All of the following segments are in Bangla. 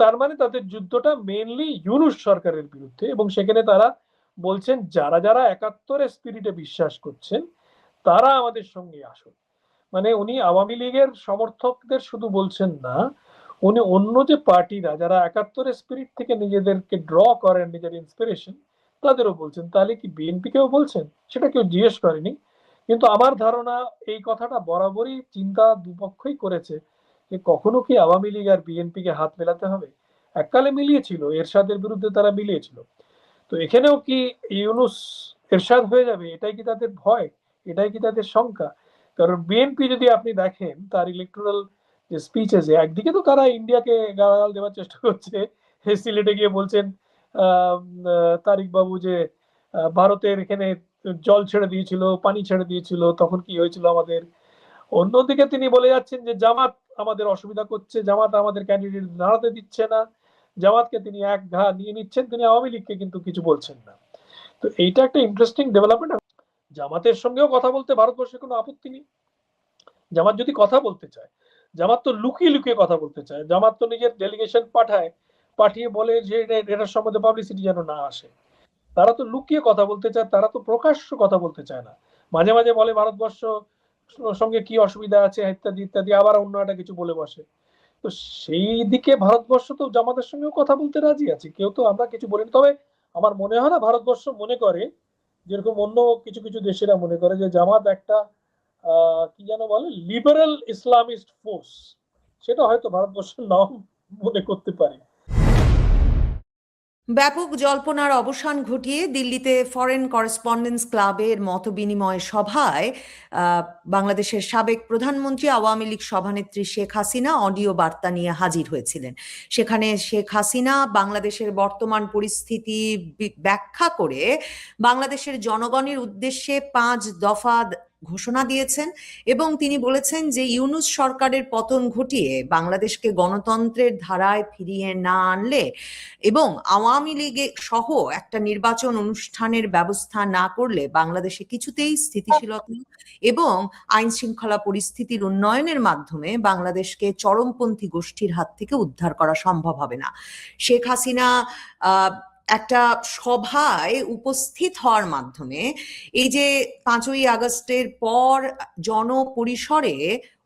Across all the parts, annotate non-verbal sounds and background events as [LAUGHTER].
তার মানে তাদের যুদ্ধটা মেইনলি ইউনুস সরকারের বিরুদ্ধে এবং সেখানে তারা বলছেন, যারা যারা একাত্তরের স্পিরিটে বিশ্বাস করছেন, তারা আমাদের সঙ্গে আসুন। মানে উনি আওয়ামী লীগের সমর্থকদের শুধু বলছেন না, উনি অন্য যে পার্টিরা যারা একাত্তরের স্পিরিট থেকে নিজেদেরকে ড্র করেন, নিজের ইন্সপিরেশন তাদেরও বলছেন। তাহলে কি বিএনপিকেও বলছেন? সেটা কেউ জিজ্ঞেস করেনি। কিন্তু আমার ধারণা এই কথাটা বরাবরই চিন্তা দুপক্ষই করেছে। যে কখনো কি আওয়ামী লীগ আর বিএনপিকে হাত মেলাতে হবে? এককালে মিলিয়েছিল, এরশাদের বিরুদ্ধে তারা মিলিয়েছিল। তো এখানেও কি ইউনুস এরশাদ হয়ে যাবে? এটাই কি তাদের ভয়? এটাই কি তাদের শঙ্কা? কারণ বিএনপি যদি আপনি দেখেন, তার ইলেকট্রাল যে স্পিচেসে একদিকে তো তারা ইন্ডিয়াকে গালাগাল দেওয়ার চেষ্টা করছে, সিলেটে গিয়ে বলছেন তারিক বাবু যে ভারতের এখানে জল ছেড়ে দিয়েছিল, পানি ছেড়ে দিয়েছিল, তখন কি হয়েছিল আমাদের? অন্যদিকে তিনি বলে যাচ্ছেন যে জামাত আমাদের অসুবিধা করছে, জামাত আমাদের ক্যান্ডিডেট দাঁড়াতে দিচ্ছে না। জামাতকে তিনি এক ঘা নিয়ে নিচ্ছেন, তিনি আওয়ামী লীগকে কিন্তু কিছু বলছেন না। তো এইটা একটা ইন্টারেস্টিং ডেভেলপমেন্ট জামাতের সঙ্গেও কথা বলতে ভারতবর্ষের কোনো আপত্তি নেই। জামাত যদি কথা বলতে চায়, জামাত তো লুকিয়ে লুকিয়ে কথা বলতে চায়। জামাত তো নিজের ডেলিগেশন পাঠায়, পাঠিয়ে বলে যে এটার সম্বন্ধে পাবলিসিটি যেন না আসে। তারা তো লুকিয়ে কথা বলতে চায়, তারা তো প্রকাশ্য কথা বলতে চায় না। মাঝে মাঝে বলে ভারতবর্ষ সঙ্গে কি অসুবিধা আছে, ইত্যাদি ইত্যাদি, আবার অন্য একটা কিছু বলে বসে। তো সেই দিকে ভারতবর্ষ তো জামাতের সঙ্গেও কথা বলতে রাজি আছে, কেউ তো আমরা কিছু বলিনি। তবে আমার মনে হয় না, ভারতবর্ষ মনে করে, যেরকম অন্য কিছু কিছু দেশেরা মনে করে যে জামাত একটা কি যেন বলে লিবারেল ইসলামিস্ট ফোর্স সেটা হয়তো ভারতবর্ষের নাম মনে করতে পারে। ব্যাপক জল্পনার অবসান ঘটিয়ে দিল্লিতে ফরেন করেসপন্ডেন্স ক্লাবের মতবিনিময় সভায় বাংলাদেশের সাবেক প্রধানমন্ত্রী আওয়ামী লীগ সভানেত্রী শেখ হাসিনা অডিও বার্তা নিয়ে হাজির হয়েছিলেন। সেখানে শেখ হাসিনা বাংলাদেশের বর্তমান পরিস্থিতি ব্যাখ্যা করে বাংলাদেশের জনগণের উদ্দেশ্যে পাঁচ দফা ঘোষণা দিয়েছেন এবং তিনি বলেছেন যে ইউনুস সরকারের পতন ঘটিয়ে বাংলাদেশকে গণতন্ত্রের ধারায় ফিরিয়ে না আনলে এবং আওয়ামী লীগে সহ একটা নির্বাচন অনুষ্ঠানের ব্যবস্থা না করলে বাংলাদেশে কিছুতেই স্থিতিশীলতা এবং আইন শৃঙ্খলা পরিস্থিতির উন্নয়নের মাধ্যমে বাংলাদেশকে চরমপন্থী গোষ্ঠীর হাত থেকে উদ্ধার করা সম্ভব হবে না। শেখ হাসিনা, আহ একটা সভায় উপস্থিত হওয়ার মাধ্যমে এই যে পাঁচই আগস্টের পর জনপরিসরে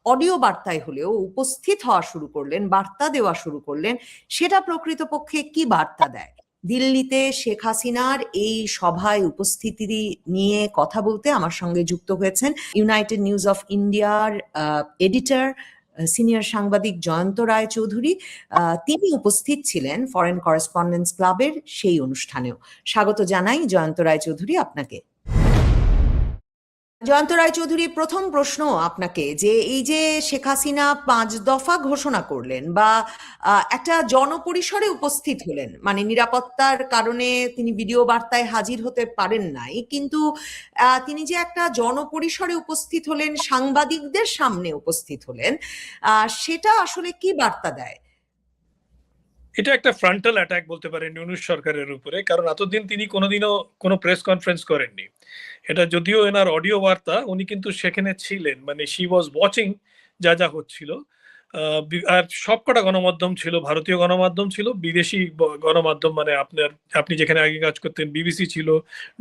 অডিও বার্তায় হলেও উপস্থিত হওয়া শুরু করলেন, বার্তা দেওয়া শুরু করলেন, সেটা প্রকৃতপক্ষে কি বার্তা দেয়? দিল্লিতে শেখ হাসিনার এই সভায় উপস্থিতি নিয়ে কথা বলতে আমার সঙ্গে যুক্ত হয়েছেন ইউনাইটেড নিউজ অফ ইন্ডিয়ার এডিটর সিনিয়র সাংবাদিক জয়ন্ত রায় চৌধুরী তিনি উপস্থিত ছিলেন ফরেন করেসপন্ডেন্স ক্লাবের সেই অনুষ্ঠানেও। স্বাগত জানাই জয়ন্ত রায় চৌধুরী আপনাকে। জয়ন্ত রায়চৌধুরী প্রথম প্রশ্ন আপনাকে যে এই যে শেখ হাসিনা পাঁচ দফা ঘোষণা করলেন বা একটা জনপরিসরে উপস্থিত হলেন মানে নিরাপত্তার কারণে তিনি ভিডিও বার্তায় হাজির হতে পারেন নাই, কিন্তু তিনি যে একটা জনপরিসরে উপস্থিত হলেন, সাংবাদিকদের সামনে উপস্থিত হলেন সেটা আসলে কি বার্তা দেয়? এটা একটা ফ্রন্টাল অ্যাটাক বলতে পারেন ইউনুস সরকারের উপরে, কারণ এতদিন তিনি কোনোদিনও কোনো প্রেস কনফারেন্স করেননি। এটা যদিও এনার অডিও বার্তা, উনি কিন্তু সেখানে ছিলেন মানে শি ওয়াজ ওয়াচিং যা যা হচ্ছিল। আর সবকটা গণমাধ্যম ছিল, ভারতীয় গণমাধ্যম ছিল, বিদেশি গণমাধ্যম মানে আপনার, আপনি যেখানে আগে কাজ করতেন, বিবিসি ছিল,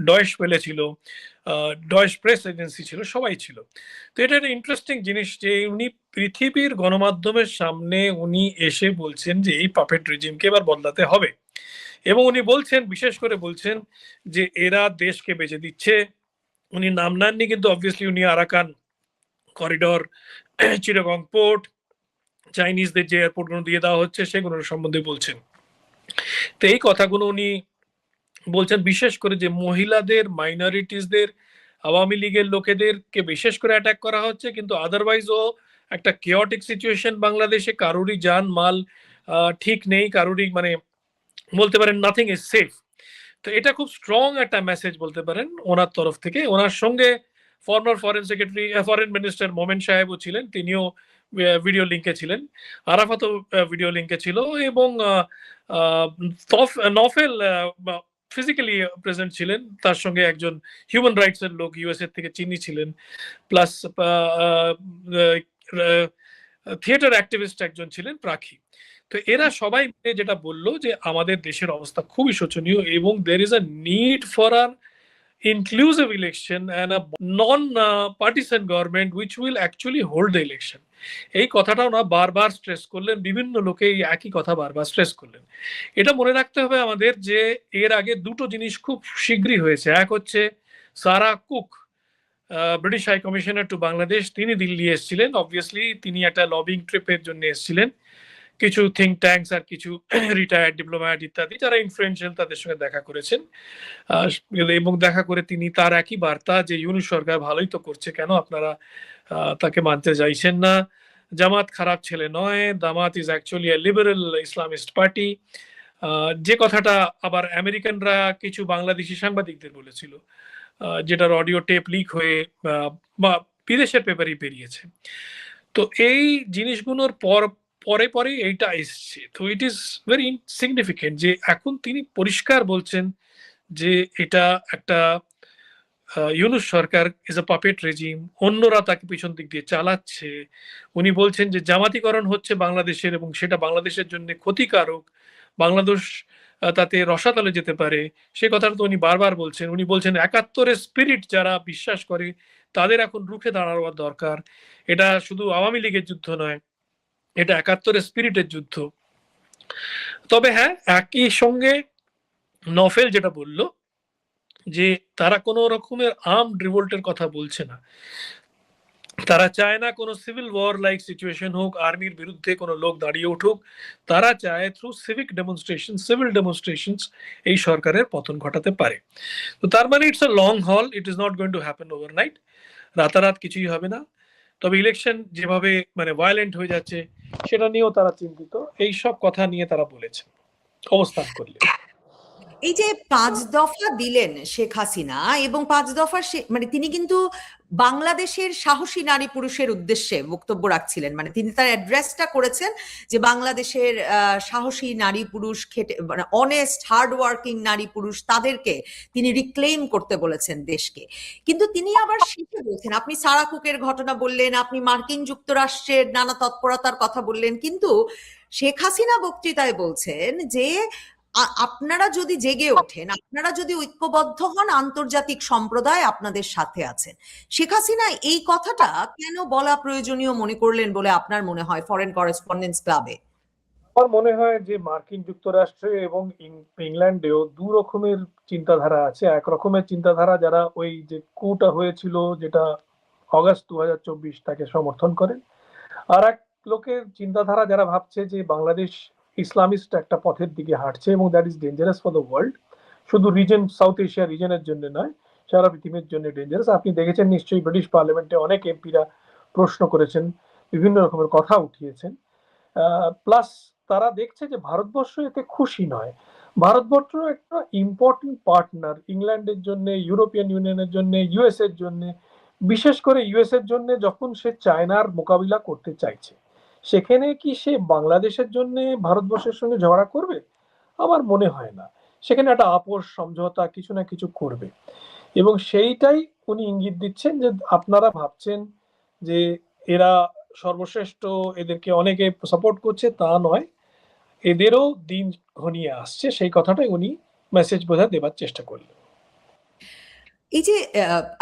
ডয়েশ পেলে ছিল ডয়েশ প্রেস এজেন্সি ছিল, সবাই ছিল। তো এটা একটা ইন্টারেস্টিং জিনিস যে উনি পৃথিবীর গণমাধ্যমের সামনে উনি এসে বলছেন যে এই পাপেট রিজিমকে এবার বদলাতে হবে। এবং উনি বলছেন, বিশেষ করে বলছেন যে এরা দেশকে বেঁচে দিচ্ছে। উনি নাম নেননি, কিন্তু অবভিয়াসলি উনি আরাকান করিডর চিরগং পোর্ট চাইনিজদের যে এয়ারপোর্টগুলো দিয়ে দেওয়া হচ্ছে সেগুলোর সম্বন্ধে বলছেন। তো এই কথাগুলো উনি বলছেন, বিশেষ করে যে মহিলাদের মাইনরিটিসদের আওয়ামী লীগের লোকেদেরকে বিশেষ করে অ্যাটাক করা হচ্ছে, কিন্তু আদারওয়াইজও একটা কেওটিক সিচুয়েশন বাংলাদেশে, কারোরই যান, মাল ঠিক নেই, কারোরই মানে বলতে পারেন নাথিং ইজ সেফ তো এটা খুব স্ট্রং একটা মেসেজ বলতে পারেন ওনার তরফ থেকে। ওনার সঙ্গে former foreign secretary foreign minister Momen সাহেবও ছিলেন, তিনিও ভিডিও লিঙ্কে ছিলেন। আরাফাতও ভিডিও লিঙ্কে ছিল এবং নফেল ফিজিক্যালি প্রেজেন্ট ছিলেন। তার সঙ্গে একজন হিউম্যান রাইটস এর লোক ইউএস এর থেকে চিনি ছিলেন। প্লাস থিয়েটার অ্যাক্টিভিস্ট একজন ছিলেন, প্রাখী। তো তো এরা সবাই মিলে যেটা বলল যে, আমাদের দেশের অবস্থা খুবই শোচনীয় এবং there is a need for a inclusive election and a non uh, government which will actually hold the election. এই কথাটাও না বারবার স্ট্রেস করলেন বিভিন্ন লোকে এই একই কথা বারবার স্ট্রেস করলেন। এটা মনে রাখতে হবে আমাদের যে এর আগে দুটো জিনিস খুব শীঘ্রই হয়েছে। এক হচ্ছে Sarah Cook British High Commissioner to Bangladesh তিনি দিল্লি এসেছিলেন। অবভিয়াসলি তিনি একটা লবিং ট্রিপের জন্য এসেছিলেন। কিছু থিঙ্ক ট্যাঙ্কস আর কিছু [CLEARS THROAT] রিটায়ার্ড ডিপ্লোম্যাট ইত্যাদি যারা ইনফ্লুয়েন্সিয়াল তাদের সঙ্গে দেখা করেছেন। এবং দেখা করে তিনি তার একই বার্তা যে, ইউনুস সরকার ভালোই তো করছে, কেন আপনারা তাকে মানতে চাইছেন না? জামাত খারাপ ছেলে নয় Jamaat is actually a liberal Islamist party যে কথাটা আবার আমেরিকানরা কিছু বাংলাদেশি সাংবাদিকদের বলেছিল যেটার অডিও টেপ লিক হয়ে বা বিদেশের পেপারই বেরিয়েছে তো এই জিনিসগুলোর পর পরে পরে এইটা এসছে। তো ইট ইজ ভেরি সিগনিফিকেন্ট যে এখন তিনি পরিষ্কার বলছেন যে এটা একটা ইউনুস সরকার ইজ আ পাপেট রেজিম অন্যরা তাকে পিছন দিক দিয়ে চালাচ্ছে। উনি বলছেন যে জামাতিকরণ হচ্ছে বাংলাদেশের এবং সেটা বাংলাদেশের জন্য ক্ষতিকারক। বাংলাদেশ তাতে রসাতলে যেতে পারে। সে কথাটা তো উনি বারবার বলছেন। উনি বলছেন একাত্তরের স্পিরিট যারা বিশ্বাস করে তাদের এখন রুখে দাঁড়ানোর দরকার। এটা শুধু আওয়ামী লীগের যুদ্ধ নয় এটা একাত্তরের স্পিরিটের যুদ্ধ। তবে হ্যাঁ একই সঙ্গে নফেল যেটা বলল যে তারা কোনো রকমের আর্ম রিভোল্টের কথা বলছে না। তারা চায় না কোনো সিভিল ওয়ার লাইক সিচুয়েশন হোক আর্মির বিরুদ্ধে কোনো লোক দাঁড়িয়ে উঠুক। তারা চায় through civic demonstration civil demonstration এই সরকারের পতন ঘটাতে পারে। তো তার মানে it's a long haul it is not going to happen overnight রাতারাত কিছুই হবে না। তবে ইলেকশন যেভাবে মানে ভায়োলেন্ট হয়ে যাচ্ছে, সেটা নিয়েও তারা চিন্তিত। এই সব কথা নিয়ে তারা বলেছে। অবস্থান করলে এই যে পাঁচ দফা দিলেন শেখ হাসিনা এবং পাঁচ দফা মানে তিনি কিন্তু বাংলাদেশের সাহসী নারী পুরুষের উদ্দেশ্যে বক্তব্য রাখছিলেন। মানে তিনি তার অ্যাড্রেসটা করেছেন যে বাংলাদেশের সাহসী নারী পুরুষ খেটে মানে অনেস্ট হার্ড ওয়ার্কিং নারী পুরুষ তাদেরকে তিনি রিক্লেম করতে বলেছেন দেশকে। কিন্তু তিনি আবার শিখে বলছেন, আপনি সারা কুকের ঘটনা বললেন, আপনি মার্কিন যুক্তরাষ্ট্রের নানা তৎপরতার কথা বললেন, কিন্তু শেখ হাসিনা বক্তৃতায় বলছেন যে আপনারা যদি জেগে ওঠেন, আপনারা যদি ঐক্যবদ্ধ হন, আন্তর্জাতিক সম্প্রদায় আপনাদের সাথে আছেন। শেখ হাসিনা এই কথাটা কেন বলা প্রয়োজনীয় মনে করলেন বলে আপনার মনে হয় ফরেন করেসপন্ডেন্স ক্লাবে আমার মনে হয় যে মার্কিন যুক্তরাষ্ট্রে এবং ইংল্যান্ডেও দু রকমের চিন্তাধারা আছে। এক রকমের চিন্তাধারা যারা ওই যে কুটা হয়েছিল যেটা অগাস্ট দু হাজার চব্বিশ তাকে সমর্থন করেন। আর এক লোকের চিন্তাধারা যারা ভাবছে যে বাংলাদেশ ইসলামিস্ট একটা পথের দিকে হাঁটছে এবং that is dangerous for the world শুধু রিজন সাউথ এশিয়া রিজনের জন্য নয়, সারা পৃথিবীর জন্য ডেঞ্জারাস আপনি দেখেছেন নিশ্চয়ই ব্রিটিশ পার্লামেন্টে অনেক এমপিরা প্রশ্ন করেছেন, বিভিন্ন রকমের কথা উঠিয়েছেন। প্লাস তারা দেখছে যে ভারতবর্ষ এতে খুশি নয়। ভারতবর্ষ একটা ইম্পর্টেন্ট পার্টনার ইংল্যান্ডের জন্য ইউরোপিয়ান ইউনিয়নের জন্য ইউএস এর জন্য। বিশেষ করে ইউএস এর জন্য যখন সে চায়নার মোকাবিলা করতে চাইছে। সেখানে কি সে বাংলাদেশের জন্য ভারতবর্ষের সঙ্গে ঝগড়া করবে? আমার মনে হয় না। সেখানে একটা আপোষ, সমঝোতা কিছু না কিছু করবে। এবং সেইটাই উনি ইঙ্গিত দিচ্ছেন যে আপনারা ভাবছেন যে এরা সর্বশ্রেষ্ঠ, এদেরকে অনেকে সাপোর্ট করছে, তা নয়। এদেরও দিন ঘনিয়ে আসছে। সেই কথাটাই উনি মেসেজ বোঝা দেবার চেষ্টা করলেন। এই যে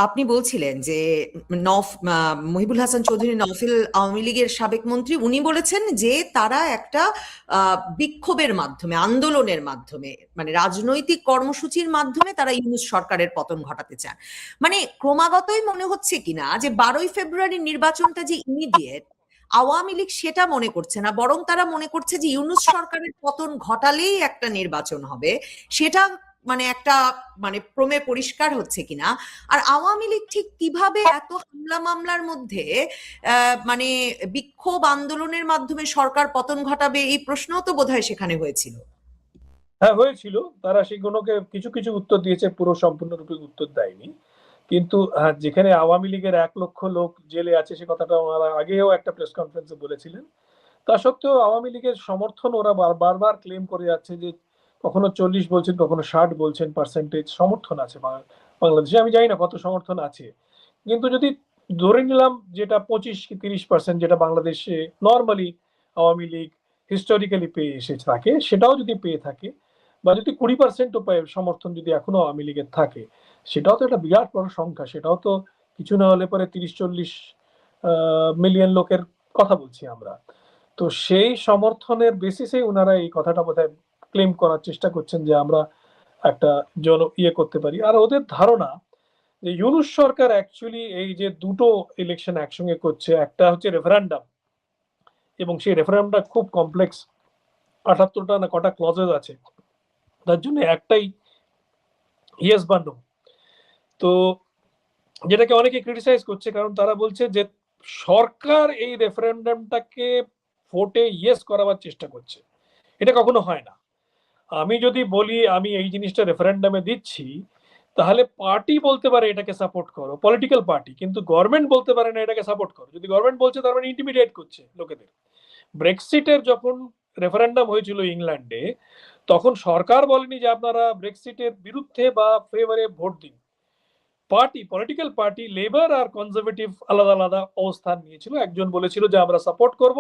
আপনি বলছিলেন যে, নফ মহিবুল হাসান চৌধুরী নফিল আওয়ামী লীগের সাবেক মন্ত্রী, উনি বলেছেন যে, তারা একটা বিক্ষোভের মাধ্যমে, আন্দোলনের মাধ্যমে মানে রাজনৈতিক কর্মসূচির মাধ্যমে তারা ইউনুস সরকারের পতন ঘটাতে চান। মানে ক্রমাগতই মনে হচ্ছে কিনা যে, বারোই ফেব্রুয়ারির নির্বাচনটা যে ইমিডিয়েট, আওয়ামী লীগ সেটা মনে করছে না, বরং তারা মনে করছে যে, ইউনুস সরকারের পতন ঘটালেই একটা নির্বাচন হবে, সেটা মানে একটা মানে ক্রমে পরিষ্কার হচ্ছে কিনা? আর আওয়ামী লীগ ঠিক কীভাবে এত হামলা মামলার মধ্যে মানে বিক্ষোভ আন্দোলনের মাধ্যমে সরকার পতন ঘটাবে, এই প্রশ্ন তো বোধহয় সেখানে হয়েছিল। হ্যাঁ হয়েছিল। তারা সেগুলোকে কিছু কিছু উত্তর দিয়েছে, পুরো সম্পূর্ণরূপে উত্তর দেয়নি। কিন্তু যেখানে আওয়ামী লীগের এক লক্ষ লোক জেলে আছে, সে কথাটা ওনারা আগেও একটা প্রেস কনফারেন্সে বলেছিলেন। তা সত্ত্বেও আওয়ামী লীগের সমর্থন ওরা বার- বারবার ক্লেম করে যাচ্ছে যে কখনো চল্লিশ বলছেন, কখনো ষাট বলছেন পার্সেন্টেজ সমর্থন আছে বাংলাদেশে। আমি জানি না কত সমর্থন আছে। কিন্তু যদি ধরে নিলাম যেটা পঁচিশ কি তিরিশ পার্সেন্ট যেটা বাংলাদেশে নর্মালি আওয়ামী লীগ হিস্টোরিক্যালি পেয়ে এসে থাকে, সেটাও যদি পেয়ে থাকে, বা যদি কুড়ি পার্সেন্ট সমর্থন যদি এখনও আওয়ামী লীগের থাকে, সেটাও তো একটা বিরাট বড় সংখ্যা। সেটাও তো কিছু না হলে পরে তিরিশ, চল্লিশ মিলিয়ন লোকের কথা বলছি আমরা। তো সেই সমর্থনের বেসিসে ওনারা এই কথাটা বোধহয় ক্লেম করার চেষ্টা করছেন যে আমরা একটা জন ইয়ে করতে পারি। আর ওদের ধারণা যে ইউনুস সরকার অ্যাকচুয়ালি এই যে দুটো ইলেকশন একসঙ্গে করছে, একটা হচ্ছে রেফারেন্ডাম এবং সেই রেফারেন্ডামটা খুব কমপ্লেক্স আটাত্তরটা না কটা ক্লজেস আছে। তার জন্য একটাই ইয়েস বা নো তো যেটাকে অনেকে ক্রিটিসাইজ করছে, কারণ তারা বলছে যে সরকার এই রেফারেন্ডামটাকে ভোটে ইয়েস করাবার চেষ্টা করছে। এটা কখনো হয় না। আমি যদি বলি আমি এই জিনিসটা রেফারেন্ডামে দিচ্ছি, তাহলে পার্টি বলতে পারে এটাকে সাপোর্ট করো পলিটিক্যাল পার্টি কিন্তু গভর্নমেন্ট বলতে পারে না এটাকে সাপোর্ট করো। যদি গভর্নমেন্ট বলছে, তার মানে ইন্টিমিডিয়েট করছে লোকেদের। ব্রেক্সিটের যখন রেফারেন্ডাম হয়েছিল ইংল্যান্ডে, তখন সরকার বলেনি যে আপনারা ব্রেক্সিটের বিরুদ্ধে বা ফেভারে ভোট দিন। পার্টি পলিটিক্যাল পার্টি লেবার আর কনজারভেটিভ আলাদা আলাদা অবস্থান নিয়েছিল। একজন বলেছিল যে আমরা সাপোর্ট করব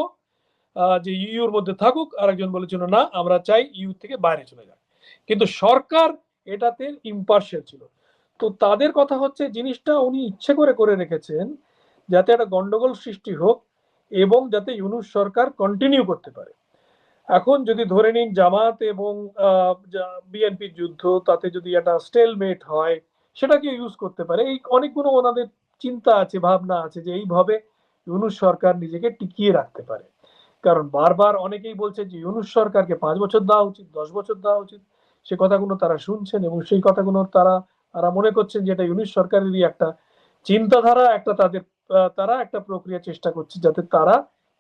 যে ইউর মধ্যে থাকুক আর একজন বলেছিল, না, আমরা চাই ইউ থেকে বাইরে চলে যাক। কিন্তু সরকার এটাতে ইম্পার্শিয়াল ছিল। তো তাদের কথা হচ্ছে, জিনিসটা উনি ইচ্ছে করে করে রেখেছেন, যাতে একটা গন্ডগোল সৃষ্টি হোক এবং যাতে ইউনুস সরকার কন্টিনিউ করতে পারে। এখন যদি ধরে নিন, জামাত এবং বিএনপির যুদ্ধ, তাতে যদি একটা স্টেলমেট হয় সেটাকে ইউজ করতে পারে। এই অনেকগুলো ওনাদের চিন্তা আছে, ভাবনা আছে যে এইভাবে ইউনুস সরকার নিজেকে টিকিয়ে রাখতে পারে। কারণ বারবার অনেকেই বলছে যে ইউনুস সরকারকে পাঁচ বছর দেওয়া উচিত, দশ বছর দেওয়া উচিত। সে কথাগুলো তারা শুনছেন এবং সেই কথাগুলো তারা তারা মনে করছেন যে এটা ইউনিশ সরকারেরই একটা চিন্তাধারা, একটা তাদের তারা একটা প্রক্রিয়া চেষ্টা করছে যাতে তারা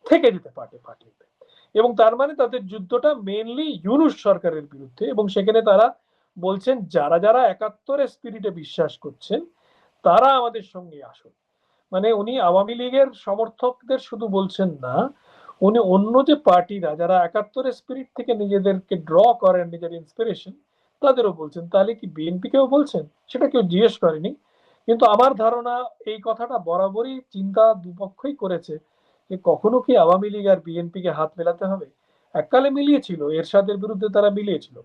থেকে যেতে পারে পার্টিতে এবং তার মানে তাদের যুদ্ধটা মেনলি ইউনুস সরকারের বিরুদ্ধে এবং সেখানে তারা বলছেন, যারা যারা একাত্তরের স্পিরিটে বিশ্বাস করছেন, তারা আমাদের সঙ্গে আসুন। মানে উনি আওয়ামী লীগের সমর্থকদের শুধু বলছেন না উনি অন্য যে পার্টিরা যারা একাত্তরের স্পিরিট থেকে নিজেদেরকে ড্র করেন, নিজের ইন্সপিরেশন তাদেরও বলছেন, তাহলে কি বিএনপিকেও বলছেন? সেটা কেউ জিজ্ঞেস করেনি। কিন্তু আমার ধারণা এই কথাটা বরাবরই চিন্তা দুপক্ষই করেছে যে কখনো কি আওয়ামী লীগ আর বিএনপিকে হাত মেলাতে হবে? এককালে মিলিয়েছিল, এরশাদের বিরুদ্ধে তারা মিলিয়েছিল।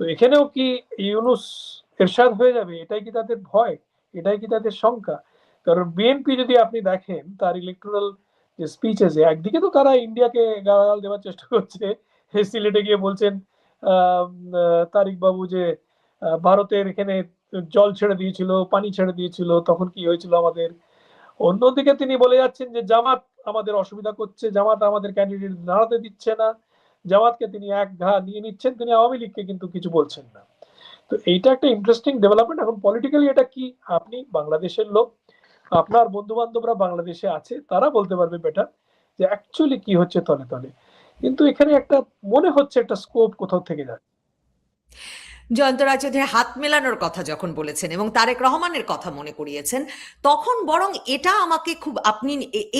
তো এখানেও কি ইউনুস এরশাদ হয়ে যাবে? এটাই কি তাদের ভয়? এটাই কি তাদের শঙ্কা? কারণ বিএনপি যদি আপনি দেখেন, তার ইলেকট্রাল স্পিচেসে একদিকে তো তারা ইন্ডিয়াকে গালাগাল দেওয়ার চেষ্টা করছে, সিলেটে গিয়ে বলছেন তারিক বাবু যে ভারতের এখানে জল ছেড়ে দিয়েছিল, পানি ছেড়ে দিয়েছিল, তখন কি হয়েছিল আমাদের? অন্যদিকে তিনি বলে যাচ্ছেন যে জামাত আমাদের অসুবিধা করছে, জামাত আমাদের ক্যান্ডিডেট দাঁড়াতে দিচ্ছে না, জামাতকে তিনি এক ঘা নিয়ে নিচ্ছেন, তিনি আওয়ামী লীগকে কিন্তু কিছু বলছেন না। তো এইটা একটা ইন্টারেস্টিং ডেভেলপমেন্ট এখন পলিটিক্যালি এটা কি? আপনি বাংলাদেশের লোক আপনার বন্ধু বান্ধবরা বাংলাদেশে আছে, তারা বলতে পারবে বেটার যে অ্যাকচুয়ালি কি হচ্ছে তলে তলে। কিন্তু এখানে একটা মনে হচ্ছে একটা স্কোপ কোথাও থেকে যাচ্ছে। জয়ন্ত রাজের হাত মেলানোর কথা যখন বলেছেন এবং তারেক রহমানের কথা মনে করিয়েছেন, তখন বরং এটা আমাকে খুব আপনি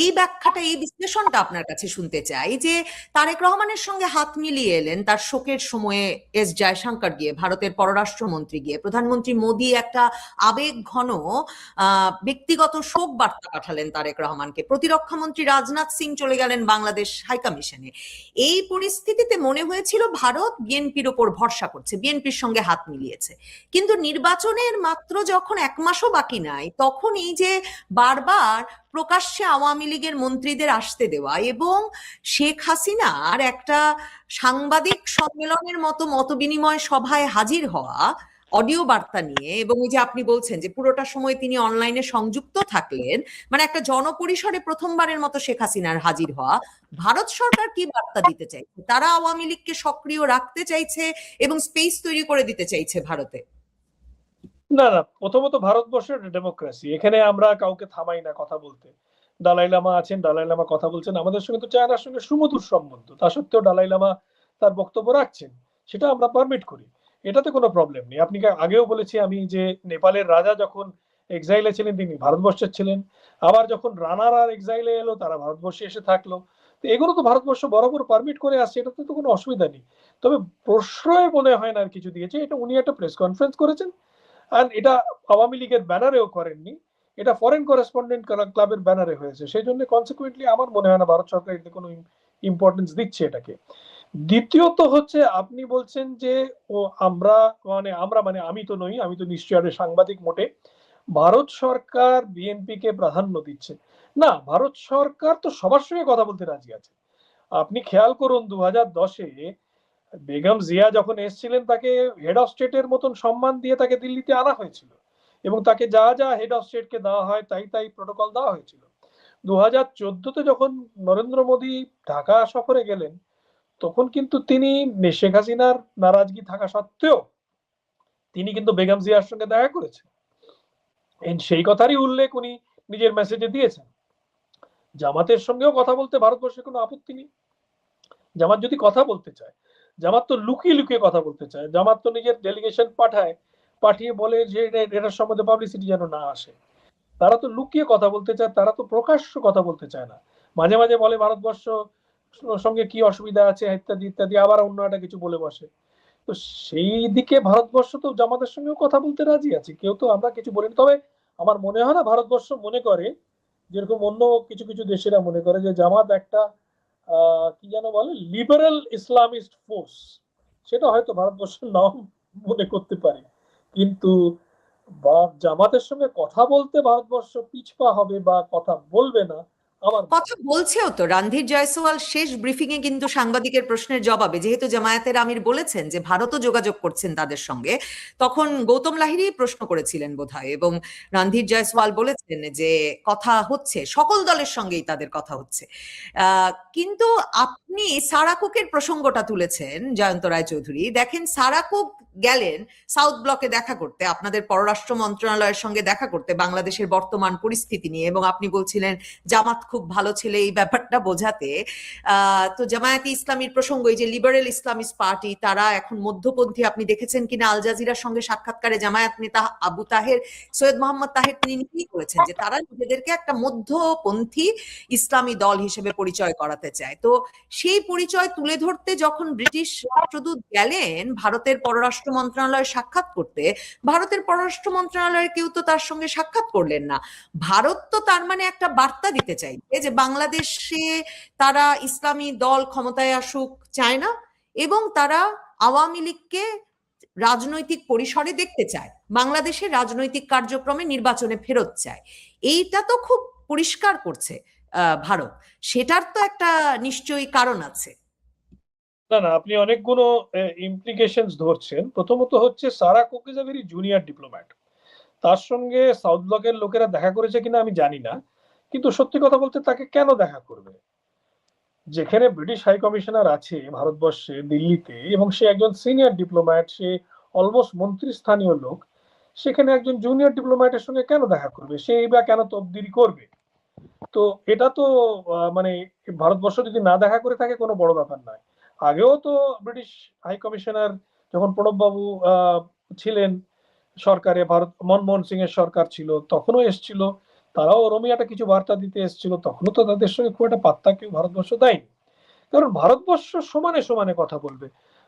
এই ব্যাখ্যাটা, এই বিশ্লেষণটা আপনার কাছে শুনতে চাই যে তারেক রহমানের সঙ্গে হাত মিলিয়ে এলেন তার শোকের সময়ে এস জয়শঙ্কর গিয়ে, ভারতের পররাষ্ট্রমন্ত্রী গিয়ে। প্রধানমন্ত্রী মোদী একটা আবেগ ঘন ব্যক্তিগত শোক বার্তা পাঠালেন তারেক রহমানকে। প্রতিরক্ষা মন্ত্রী রাজনাথ সিং চলে গেলেন বাংলাদেশ হাইকমিশনে। এই পরিস্থিতিতে মনে হয়েছিল ভারত বিএনপির ওপর ভরসা করছে। বিএনপির সঙ্গে সঙ্গে হাত মিলিয়েছে। কিন্তু নির্বাচনের মাত্র যখন এক মাসও বাকি নাই, তখন এই যে বারবার প্রকাশ্যে আওয়ামী লীগের মন্ত্রীদের আসতে দেওয়া এবং শেখ হাসিনার একটা সাংবাদিক সম্মেলনের মতো মতবিনিময় সভায় হাজির হওয়া অডিও বার্তা নিয়ে এবং এই যে আপনি বলছেন যে পুরোটা সময় তিনি অনলাইনে সংযুক্ত থাকলেন মানে একটা জনপরিসরে প্রথমবারের মতো শেখ হাসিনার হাজির হওয়া, ভারত সরকার কি বার্তা দিতে চাইছে? তারা আওয়ামী লীগকে সক্রিয় রাখতে চাইছে এবং স্পেস তৈরি করে দিতে চাইছে ভারতে? না না, প্রথমত ভারতবর্ষের ডেমোক্রেসি এখানে আমরা কাউকে থামাই না কথা বলতে। দালাই লামা আছেন, দালাই লামা কথা বলছেন। আমাদের সঙ্গে তো চায়নার সঙ্গে সুমধুর সম্বন্ধ। তা সত্ত্বেও দালাই লামা তার বক্তব্য রাখছেন। সেটা আমরা পারমিট করি। এটাতে কোনো প্রবলেম নেই। আপনি আগেও বলেছি আমি যে নেপালের রাজা যখন এক্সাইলে ছিলেন, তিনি ভারতবর্ষের ছিলেন। আবার যখন রানার আর এক্সাইলে এলো, তারা ভারতবর্ষে এসে থাকল। তো এগুলো তো ভারতবর্ষ বরাবর পারমিট করে আসছে, এটাতে তো কোনো অসুবিধা নেই। তবে প্রশ্রয় মনে হয় না আর কিছু দিয়েছে। এটা উনি একটা প্রেস কনফারেন্স করেছেন। আর এটা আওয়ামী লীগের ব্যানারেও করেননি। এটা ফরেন করেসপন্ডেন্ট ক্লাবের ব্যানারে হয়েছে। সেই জন্য কনসিকুয়েন্টলি আমার মনে হয় না ভারত সরকার এতে কোনো ইম্পর্টেন্স দিচ্ছে এটাকে। দ্বিতীয়ত হচ্ছে আপনি বলছেন যে, ও আমরা মানে আমরা মানে আমি তো নই, আমি তো নিশ্চয়ই সাংবাদিক মোটে। ভারত সরকার বিএনপি কে প্রাধান্য দিচ্ছে। না, ভারত সরকার তো সবার সঙ্গে কথা বলতে রাজি আছে। আপনি খেয়াল করুন দু হাজার দশে বেগম জিয়া যখন এসেছিলেন, তাকে হেড অফ স্টেটের মতন সম্মান দিয়ে তাকে দিল্লিতে আনা হয়েছিল। এবং তাকে যা যা হেড অফ স্টেটকে দেওয়া হয়, তাই তাই প্রোটোকল দেওয়া হয়েছিল। দু হাজার চোদ্দতে যখন নরেন্দ্র মোদী ঢাকা সফরে গেলেন তখন কিন্তু তিনি শেখ হাসিনার নারাজগি থাকা সত্ত্বেও তিনি কিন্তু বেগম জিয়ার সঙ্গে দেখা করেছেন। সেই কথারই উল্লেখ উনি নিজের মেসেজে দিয়েছেন। জামাতের সঙ্গেও কথা বলতে ভারতবর্ষে কোনো আপত্তি নেই। জামাত যদি কথা বলতে চায়, জামাত তো লুকিয়ে লুকিয়ে কথা বলতে চায়। জামাত তো নিজের ডেলিগেশন পাঠায়, পাঠিয়ে বলে যে এটার সম্বন্ধে পাবলিসিটি যেন না আসে। তারা তো লুকিয়ে কথা বলতে চায়, তারা তো প্রকাশ্য কথা বলতে চায় না। মাঝে মাঝে বলে ভারতবর্ষ সঙ্গে কি অসুবিধা আছে, ইত্যাদি ইত্যাদি, আবার অন্য একটা কিছু বলে বসে। তো সেই দিকে ভারতবর্ষ তো জামাতের সঙ্গেও কথা বলতে রাজি আছে, কেউ তো আমরা কিছু বলিনি। তবে আমার মনে হয় না, ভারতবর্ষ মনে করে, যেরকম অন্য কিছু কিছু দেশেরা মনে করে যে জামাত একটা কি যেন বলে লিবারেল ইসলামিস্ট ফোর্স সেটা হয়তো ভারতবর্ষের নাম মনে করতে পারে। কিন্তু জামাতের সঙ্গে কথা বলতে ভারতবর্ষ পিছপা হবে বা কথা বলবে না কথা বলছেও তো। রণধীর জয়সওয়াল শেষ ব্রিফিং এ কিন্তু সাংবাদিকের প্রশ্নের জবাবে, যেহেতু জামায়াতের আমির বলেছেন যে ভারতও যোগাযোগ করছেন তাদের সঙ্গে, তখন গৌতম লাহিরি প্রশ্ন করেছিলেন বোধহয় এবং রণধীর জয়সওয়াল বলেছেন যে কথা হচ্ছে, সকল দলের সঙ্গেই তাদের কথা হচ্ছে। কিন্তু আপনি সারাকুকের প্রসঙ্গটা তুলেছেন, জয়ন্ত রায় চৌধুরী দেখেন, সারাকুক গেলেন সাউথ ব্লকে দেখা করতে, আপনাদের পররাষ্ট্র মন্ত্রণালয়ের সঙ্গে দেখা করতে, বাংলাদেশের বর্তমান পরিস্থিতি নিয়ে এবং আপনি বলছিলেন জামাত খুব ভালো ছেলে এই ব্যাপারটা বোঝাতে। তো জামায়াতি ইসলামীর প্রসঙ্গ, এই যে লিবারেল ইসলামিস্ট পার্টি তারা এখন মধ্যপন্থী, আপনি দেখেছেন কিনা? আল জাজিরার সঙ্গে সাক্ষাৎকারে জামায়াত নেতা আবু তাহের, সৈয়দ মোহাম্মদ তাহের, তিনি কি করেছেন যে তারা নিজেদেরকে একটা মধ্যপন্থী ইসলামী দল হিসেবে পরিচয় করাতে চায়। তো সেই পরিচয় তুলে ধরতে যখন ব্রিটিশ রাষ্ট্রদূত গেলেন, ভারতের পররাষ্ট্র মন্ত্রণালয়ের সাক্ষাৎ করতে, ভারতের পররাষ্ট্র মন্ত্রণালয়ের কেউ তো তার সঙ্গে সাক্ষাৎ করলেন না। ভারত তো তার মানে একটা বার্তা দিতে চাইছে যে বাংলাদেশে তারা ইসলামী দল ক্ষমতায় আসুক চায় না এবং তারা আওয়ামী লীগকে রাজনৈতিক পরিসরে দেখতে চায় বাংলাদেশের রাজনৈতিক কার্যক্রমে নির্বাচনে ফেরত চায়। এইটা তো খুব পরিষ্কার করছে ভারত। সেটার তো একটা নিশ্চয়ই কারণ আছে। না না, আপনি অনেকগুলো ইমপ্লিকেশনস ধরছেন। প্রথমত হচ্ছে Sarah Cook is very junior diplomat তার সঙ্গে সাউথ ব্লকের লোকেরা দেখা করেছে কিনা আমি জানি না। কিন্তু সত্যি কথা বলতে তাকে কেন দেখা করবে? যেখানে ব্রিটিশ হাই কমিশনার আছে ভারতবর্ষে, দিল্লিতে, এবং সে একজন সিনিয়র ডিপ্লোম্যাট, সে অলমোস্ট মন্ত্রী স্থানীয় লোক, সেখানে একজন জুনিয়র ডিপ্লোম্যাটের সঙ্গে কেন দেখা করবে? সেই বা কেন তবদিরি করবে? তো এটা তো মানে ভারতবর্ষ যদি না দেখা করে থাকে কোনো বড় ব্যাপার নয়। আগেও তো ব্রিটিশ হাই কমিশনার যখন প্রণববাবু ছিলেন সরকারে, ভারত মনমোহন সিং এর সরকার ছিল, তখনও এসছিল। তারাও রোমিয়াটা কিছু বার্তা দিতে এসেছিল, তখনও তো তাদের সঙ্গে খুব একটা পাত্তা কেউ ভারতবর্ষ দেয়নি। কারণ ভারতবর্ষ সমানে সমানে কথা বলবে।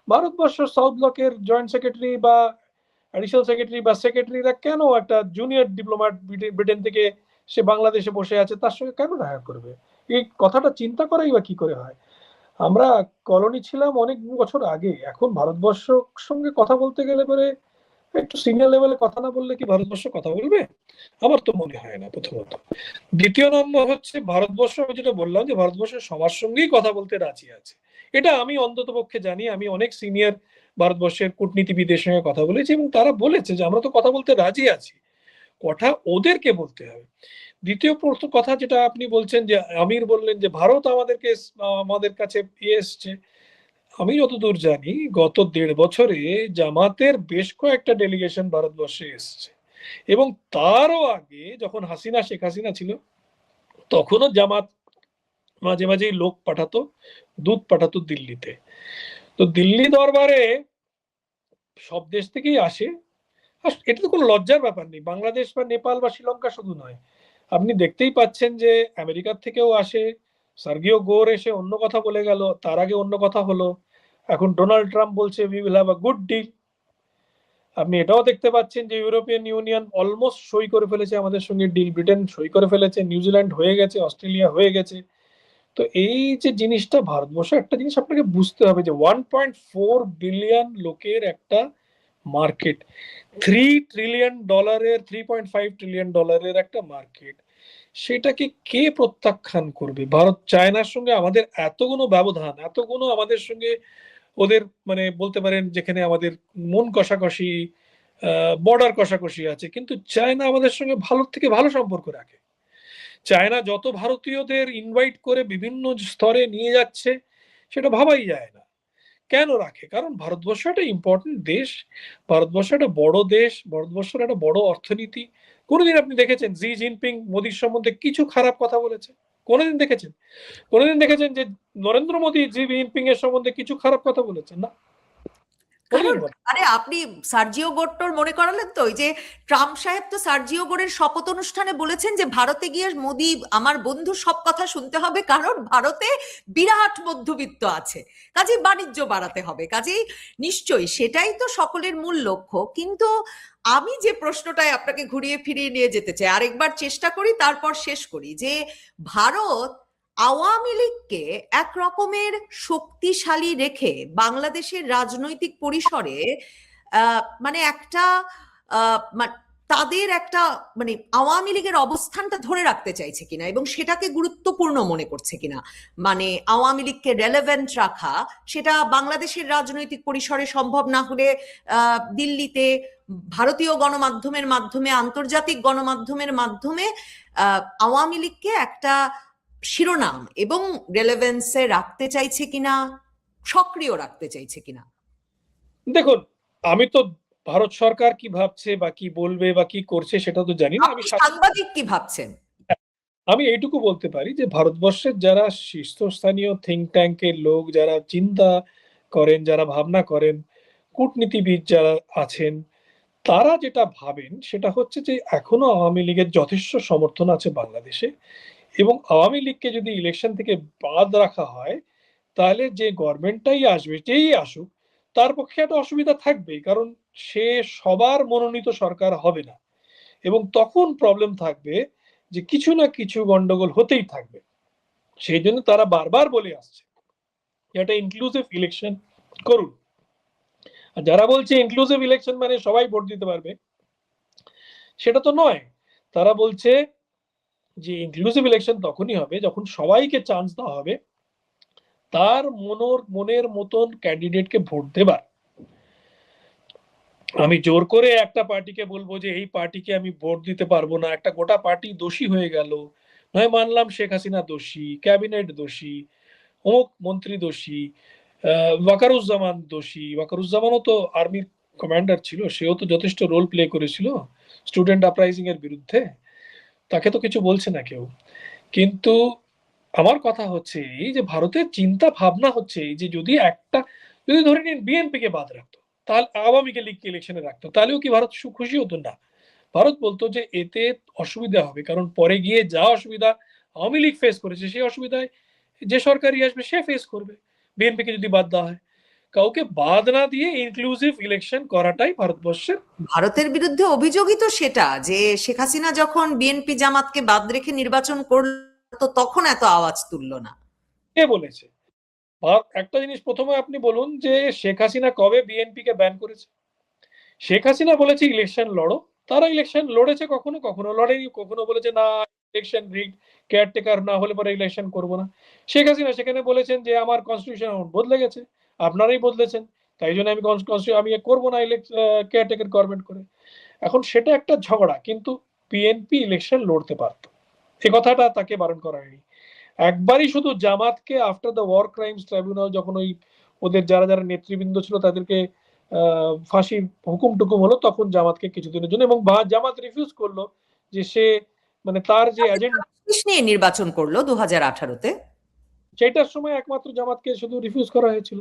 ভারতবর্ষ সাউথ ব্লকের জয়েন্ট সেক্রেটারি বা অ্যাডিশনাল সেক্রেটারি বা সেক্রেটারিরা কেন একটা জুনিয়র ডিপ্লোম্যাট ব্রিটেন থেকে সে বাংলাদেশে বসে আছে, তার সঙ্গে কেন দেখা করবে? এই কথাটা চিন্তা করাই বা কি করে হয়? আমরা কলোনি ছিলাম অনেক বছর আগে, এখন ভারতবর্ষ সঙ্গে কথা বলতে গেলে পরে একটু সিনিয়র লেভেলে কথা না বললে কি ভারতবর্ষ কথা বলবে? আমার তো মনে হয় না প্রথমত। দ্বিতীয় নম্বর হচ্ছে ভারতবর্ষ, আমি যেটা বললাম যে ভারতবর্ষ সবার সঙ্গেই কথা বলতে রাজি আছে। এটা আমি অন্তত পক্ষে জানি, আমি অনেক সিনিয়র ভারতবর্ষের কূটনীতিবিদের সঙ্গে কথা বলেছি এবং তারা বলেছে যে আমরা তো কথা বলতে রাজি আছি। কথা ওদেরকে বলতে হবে। দ্বিতীয় কথা যেটা আপনি বলছেন যে আমির বললেন যে ভারত আমাদেরকে, আমাদের কাছে ইয়ে এসছে। আমি যতদূর জানি, গত দেড় বছরে জামাতের বেশ কয়েকটা ডেলিগেশন ভারতবর্ষে এসছে। এবং তারও আগে যখন হাসিনা, শেখ হাসিনা ছিল, তখনও জামাত মাঝে মাঝেই লোক পাঠাতো দুধ পাঠাতো দিল্লিতে। তো দিল্লি দরবারে সব দেশ থেকেই আসে। এটা তো কোনো লজ্জার ব্যাপার নেই। বাংলাদেশ বা নেপাল বা শ্রীলঙ্কা শুধু নয়। আপনি দেখতেই পাচ্ছেন যে আমেরিকার থেকেও আসে সার্গিও গোর এসে অন্য কথা বলে গেল, তার আগে অন্য কথা হলো। এখন ডোনাল্ড ট্রাম্প বলছে we will have a good deal আপনি এটাও দেখতে পাচ্ছেন যে ইউরোপিয়ান ইউনিয়ন অলমোস্ট সই করে ফেলেছে আমাদের সঙ্গে ডিল ব্রিটেন সই করে ফেলেছে, নিউজিল্যান্ড হয়ে গেছে, অস্ট্রেলিয়া হয়ে গেছে। তো এই যে জিনিসটা, ভারতবর্ষ একটা জিনিস আপনাকে বুঝতে হবে যে ওয়ান পয়েন্ট ফোর বিলিয়ন লোকের একটা মার্কেট থ্রি ট্রিলিয়ন ডলারের থ্রি পয়েন্ট ফাইভ ট্রিলিয়ন ডলারের একটা মার্কেট সেটাকে কে প্রত্যাখ্যান করবে? ভারত চায়নার সঙ্গে আমাদের এতগুলো ব্যবধান এতগুলো আমাদের সঙ্গে ওদের মানে বলতে পারেন যেখানে আমাদের মন কষাকষি বর্ডার কষাকষি আছে, কিন্তু চায়না আমাদের সঙ্গে ভালো থেকে ভালো সম্পর্ক রাখে। চায়না যত ভারতীয়দের ইনভাইট করে বিভিন্ন স্তরে নিয়ে যাচ্ছে, সেটা ভাবাই যায় না। কেন রাখে? কারণ ভারতবর্ষ একটা ইম্পর্টেন্ট দেশ, ভারতবর্ষ একটা বড় দেশ, ভারতবর্ষের একটা বড় অর্থনীতি কোনোদিন আপনি দেখেছেন জি জিনপিং মোদির সম্বন্ধে কিছু খারাপ কথা বলেছে? কোনোদিন দেখেছেন? কোনোদিন দেখেছেন যে নরেন্দ্র মোদী জি জিনপিং এর সম্বন্ধে কিছু খারাপ কথা বলেছেন না। আরে আপনি সার্জিও গোট্টোর মনে করালেন তো ওই যে ট্রাম্প সাহেব তো সার্জিও গোরের শপথ অনুষ্ঠানে বলেছেন যে ভারতে গিয়ে মোদি আমার বন্ধু সব কথা শুনতে হবে কারণ ভারতে বিরাট মধ্যবিত্ত আছে। কাজেই বাণিজ্য বাড়াতে হবে কাজেই নিশ্চয়ই সেটাই তো সকলের মূল লক্ষ্য। কিন্তু আমি যে প্রশ্নটায় আপনাকে ঘুরিয়ে ফিরিয়ে নিয়ে যেতে চাই, আরেকবার চেষ্টা করি, তারপর শেষ করি, যে ভারত আওয়ামী লীগকে একরকমের শক্তিশালী রেখে বাংলাদেশের রাজনৈতিক পরিসরে মানে একটা তাদের একটা মানে আওয়ামী লীগের অবস্থানটা ধরে রাখতে চাইছে কিনা এবং সেটাকে গুরুত্বপূর্ণ মনে করছে কিনা? মানে আওয়ামী লীগকে রেলেভেন্ট রাখা, সেটা বাংলাদেশের রাজনৈতিক পরিসরে সম্ভব না হলে দিল্লিতে ভারতীয় গণমাধ্যমের মাধ্যমে, আন্তর্জাতিক গণমাধ্যমের মাধ্যমে আওয়ামী লীগকে একটা শিরোনাম এবং রেলেভেন্সে রাখতে চাইছে কিনা, সক্রিয় রাখতে চাইছে কিনা? দেখুন, আমি তো ভারত সরকার কি ভাবছে বা কি বলবে বা কি করছে সেটা তো জানি না আমি সাংবাদিক কি ভাবছেন? আমি এইটুকু বলতে পারি যে ভারতবর্ষের যারা শীর্ষস্থানীয় থিঙ্ক ট্যাঙ্কের লোক যারা চিন্তা করেন যারা ভাবনা করেন কূটনীতিবিদ যারা আছেন তারা যেটা ভাবেন সেটা হচ্ছে যে এখনও আওয়ামী লীগের যথেষ্ট সমর্থন আছে বাংলাদেশে এবং আওয়ামী লীগকে যদি ইলেকশন থেকে বাদ রাখা হয় তাহলে যে গভর্নমেন্টটাই আসবে যেই আসুক তার পক্ষে একটা অসুবিধা থাকবেই। কারণ সে সবার মনোনীত সরকার হবে না। এবং তখন প্রবলেম থাকবে যে কিছু না কিছু গন্ডগোল হতেই থাকবে। সেই জন্য তারা বারবার বলে আসছে একটা ইনক্লুসিভ ইলেকশন করুন। আর যারা বলছে ইনক্লুসিভ ইলেকশন মানে সবাই ভোট দিতে পারবে, সেটা তো নয়। তারা বলছে যে ইনক্লুসিভ ইলেকশন তখনই হবে যখন সবাইকে চান্স দেওয়া হবে, তার মনোর, মনের মতন ক্যান্ডিডেটকে ভোট দেবার। আমি জোর করে একটা পার্টিকে বলব যে, এই পার্টিকে আমি ভোট দিতে পারব না। একটা গোটা পার্টি দোষী হয়ে গেল। নয়, মানলাম শেখ হাসিনা দোষী, ক্যাবিনেট দোষী, অমুক মন্ত্রী দোষী ওয়াকারুজ্জামান দোষী। ওয়াকারুজ্জামানও তো আর্মির কমান্ডার ছিল, সেও তো যথেষ্ট রোল প্লে করেছিল স্টুডেন্ট আপরাইজিং এর বিরুদ্ধে। তাকে তো কিছু বলছে না কেউ। কিন্তু আমার কথা হচ্ছে, এই যে ভারতের চিন্তা ভাবনা হচ্ছে, এই যে যদি একটা, যদি ধরে নিন বিএনপি কে বাদ রাখতো তাহলে আওয়ামী লীগকে ইলেকশনে রাখতো। তাহলেও কি ভারত খুশি হতো? না। ভারত বলতো যে এতে অসুবিধা হবে কারণ পরে গিয়ে যা অসুবিধা আওয়ামী লীগ ফেস করেছে সেই অসুবিধায় যে সরকারই আসবে সে ফেস করবে। বিএনপি কে যদি বাদ দেওয়া হয়। কাউকে বাদ না দিয়ে ইনক্লুসিভ ইলেকশন করাটাই ভারতবর্ষের ভারতের বিরুদ্ধে অভিযোগই তো সেটা যে শেখ হাসিনা যখন বিএনপি জামাতকে বাদ রেখে নির্বাচন করল তো তখন এত আওয়াজ তুললো না। কে বলেছে? একটা জিনিস প্রথমে আপনি বলুন যে শেখ হাসিনা কবে বিএনপি কে ব্যান করেছে? শেখ হাসিনা বলেছে ইলেকশন লড়ো। তারা ইলেকশন লড়েছে কখনো? কখনো লড়েনি, কখনো বলেছে না ইলেকশন রিগ কেয়ারটেকার না হলে পরে ইলেকশন করব না। শেখ হাসিনা সেখানে বলেছেন যে আমার কনস্টিটিউশন বদলে গেছে, আপনারাই বদলেছেন, তাই জন্য আমি আমি করব না কেয়ারটেকার গভর্নমেন্ট করে। এখন সেটা একটা ঝগড়া, কিন্তু বিএনপি ইলেকশন লড়তে পারতো। এ কথাটা তাকে বারণ করা হয়নি। একবারই শুধু জামাতকে after the war crimes tribunal যখন ওই ওদের যারা যারা নেতৃবৃন্দ ছিল তাদেরকে ফাঁসির হুকুম টুকুম হলো তখন জামাতকে কিছুদিনের জন্য এবং জামাত রিফিউজ করল যে সে মানে তার যে এজেন্ডা নিয়ে নির্বাচন করল দু হাজার আঠারোতে? সেটার সময় একমাত্র জামাতকে শুধু রিফিউজ করা হয়েছিল।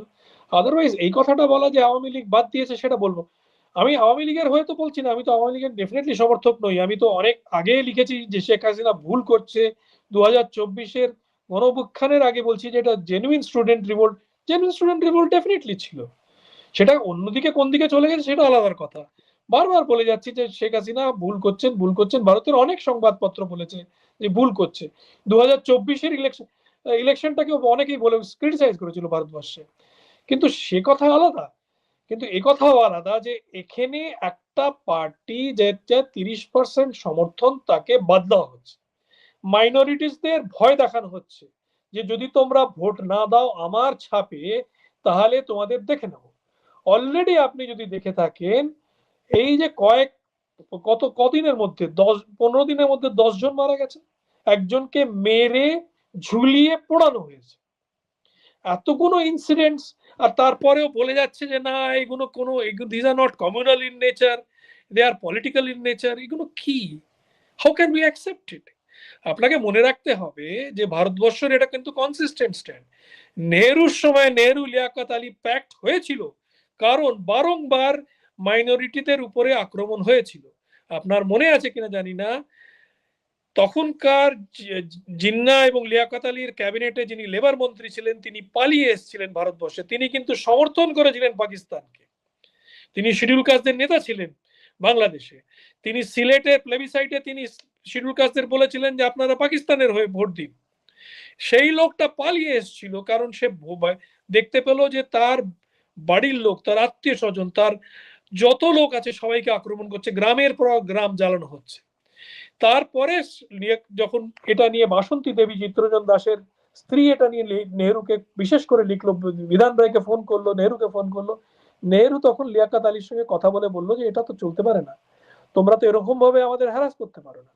আদারওয়াইজ এই কথাটা বলা যে আওয়ামী লীগ বাদ দিয়েছে সেটা বলব। আমি আওয়ামী লীগের হয়ে তো বলছি না আমি তো আওয়ামী লীগের ডেফিনেটলি সমর্থক নই। আমি তো অনেক আগে লিখেছি যে শেখ হাসিনা ভুল করছে। দু হাজার চব্বিশের গণঅভ্যুত্থানের আগে বলছি যে এটা genuine student revolt genuine student revolt definitely ছিল। সেটা অন্যদিকে কোন দিকে চলে গেছে সেটা আলাদার কথা। বারবার বলে যাচ্ছি যে শেখ হাসিনা ভুল করছেন ভুল করছেন। ভারতের অনেক সংবাদপত্র বলেছে যে ভুল করছে। দু হাজার চব্বিশের ইলেকশন ইলেকশনটাকে অনেকেই বলে ক্রিটিসাইজ করেছিল ভারতবর্ষে। কিন্তু সে কথা আলাদা। কিন্তু এ কথাও আলাদা যে এখানে একটা পার্টি যে তিরিশ পার্সেন্ট সমর্থন তাকে বাদ দেওয়া হচ্ছে। মাইনরিটিসদের ভয় দেখানো হচ্ছে যে যদি তোমরা ভোট না দাও আমার ছাপে, তাহলে তোমাদের দেখে নেব। অলরেডি আপনি যদি দেখে থাকেন, এই যে কয়েক, কত, কদিনের মধ্যে, দশ, পনেরো দিনের মধ্যে জন মারা গেছে, একজনকে মেরে ঝুলিয়ে পোড়ানো হয়েছে। এতগুলো ইনসিডেন্টস আর তারপরেও বলে যাচ্ছে যে, না, এগুলো কোনো these are not communal in nature they are political in nature এগুলো কি? How can we accept it আপনাকে মনে রাখতে হবে যে ভারতবর্ষের এটা কিন্তু কনসিস্টেন্ট স্ট্যান্ড নেহরুর সময় নেহরু লিয়াকত আলী প্যাক্ট হয়েছিল, কারণ বারংবার মাইনরিটিদের উপরে আক্রমণ হয়েছিল। আপনার মনে আছে কিনা জানি না। তখনকার জিন্না এবং লিয়াকত আলীর ক্যাবিনেটে যিনি লেবার মন্ত্রী ছিলেন, তিনি পালিয়ে এসেছিলেন ভারতবর্ষে। তিনি কিন্তু সমর্থন করেছিলেন পাকিস্তানকে। তিনি শিডিউল কাস্টদের নেতা ছিলেন বাংলাদেশে। তিনি সিলেটে প্লেবিসাইটে তিনি শিডিউল কাস্টদের বলেছিলেন যে, আপনারা পাকিস্তানের হয়ে ভোট দিন। সেই লোকটা পালিয়ে এসেছিল, কারণ সে দেখতে পেল যে তার বাড়ির লোক, তার আত্মীয় স্বজন, তার যত লোক আছে সবাইকে আক্রমণ করছে, গ্রামের পর গ্রাম জ্বালানো হচ্ছে। তারপরে যখন এটা নিয়ে বাসন্তী দেবী চিত্রজন দাসের স্ত্রী এটা নিয়ে নেহরুকে বিশেষ করে লিখলো, বিধান রায়কে ফোন করল, নেহরুকে ফোন করল। নেহরু তখন লিয়াকাত আলীর সঙ্গে কথা বলে বলল যে, এটা তো চলতে পারে না। তোমরা তো এরকম ভাবে আমাদের হ্যারাস করতে পারো না।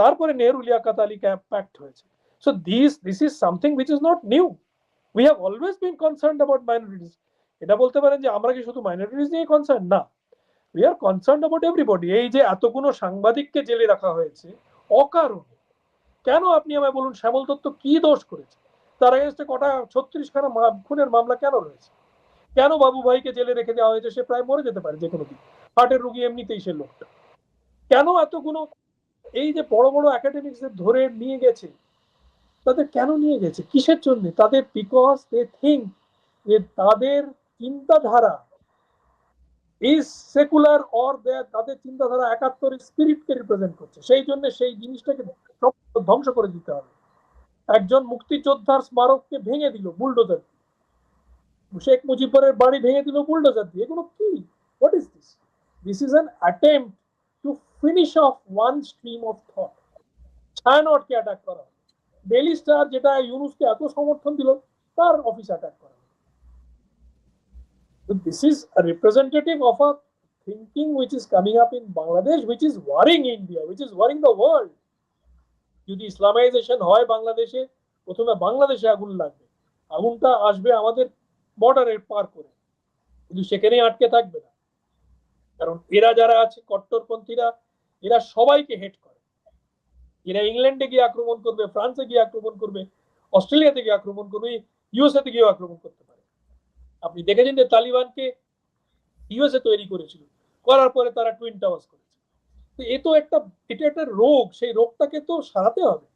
তারপরে নেহরু লিয়াকাত আলী প্যাক্ট হয়েছে। So this this is something which is not new we have always been concern about minorities এটা বলতে পারেন যে আমরা কি শুধু মাইনরিটিস নিয়ে কনসার্ন না। We are concern about everybody এই যে এতগুলো সাংবাদিককে জেলে রাখা হয়েছে, অকারণে। কেন আপনি আমায় বলুন, শ্যামল দত্ত কি দোষ করেছে? তার এগেনস্টে কটা ছত্রিশ খানা খুনের মামলা কেন রয়েছে? কেন বাবু ভাইকে জেলে রেখে দেওয়া হয়েছে? সে প্রায় মরে যেতে পারে যে কোনো দিন। হার্টের রুগী এমনিতেই সে লোকটা। কেন এতগুলো এই যে বড় বড় একাডেমিক্সদের ধরে নিয়ে গেছে, তাদের কেন নিয়ে গেছে? কিসের জন্য? তাদের বিকজ দে থিঙ্ক যে তাদের চিন্তাধারা ইজ সেকুলার অর তাদের চিন্তাধারা একাত্তরের স্পিরিটকে রিপ্রেজেন্ট করছে। সেই জন্য সেই জিনিসটাকে ধ্বংস করে দিতে হবে। একজন মুক্তিযোদ্ধার স্মারককে ভেঙে দিল বুলডোজার শেখ মুজিবুরের বাড়ি ভেঙে দিল বুলডোজার দিয়ে। এগুলো কি? What is this this is an attempt finish of one stream of thought ছায়ানটকে attack করা হলো। ডেলি স্টার যেটা ইউনুসকে এত সমর্থন দিল তার অফিস অ্যাটাক করা is a representative of a thinking which is coming up in Bangladesh, which is worrying India, which is worrying the world. যদি ইসলামাইজেশন হয় বাংলাদেশে প্রথমে বাংলাদেশে আগুন লাগবে। আগুনটা আসবে আমাদের বর্ডারের পার করে। কিন্তু সেখানেই আটকে থাকবে না। কারণ এরা যারা আছে কট্টরপন্থীরা এরা সবাইকে হেট করে। এরা ইংল্যান্ডে গিয়ে আক্রমণ করবে, ফ্রান্সে গিয়ে আক্রমণ করবে, অস্ট্রেলিয়াতে গিয়ে আক্রমণ করবে ইউএসএ তে গিয়েও আক্রমণ করতে পারে। আপনি দেখেছেন যে তালিবানকে ইউএসএ তৈরি করেছিল। করার পরে তারা টুইন টাওয়ার্স করেছে। তো এ তো একটা, এটা একটা রোগ, সেই রোগটাকে তো সারাতে হবে।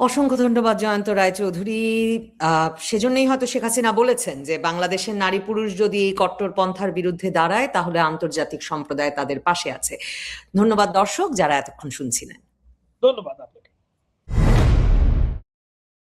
অসংখ্য ধন্যবাদ জয়ন্ত রায়চৌধুরী। সেজন্যই হয়তো শেখ হাসিনা বলেছেন যে, বাংলাদেশের নারী পুরুষ যদি এই কট্টর পন্থার বিরুদ্ধে দাঁড়ায়, তাহলে আন্তর্জাতিক সম্প্রদায় তাদের পাশে আছে। ধন্যবাদ দর্শক, যারা এতক্ষণ শুনছিলেন। ধন্যবাদ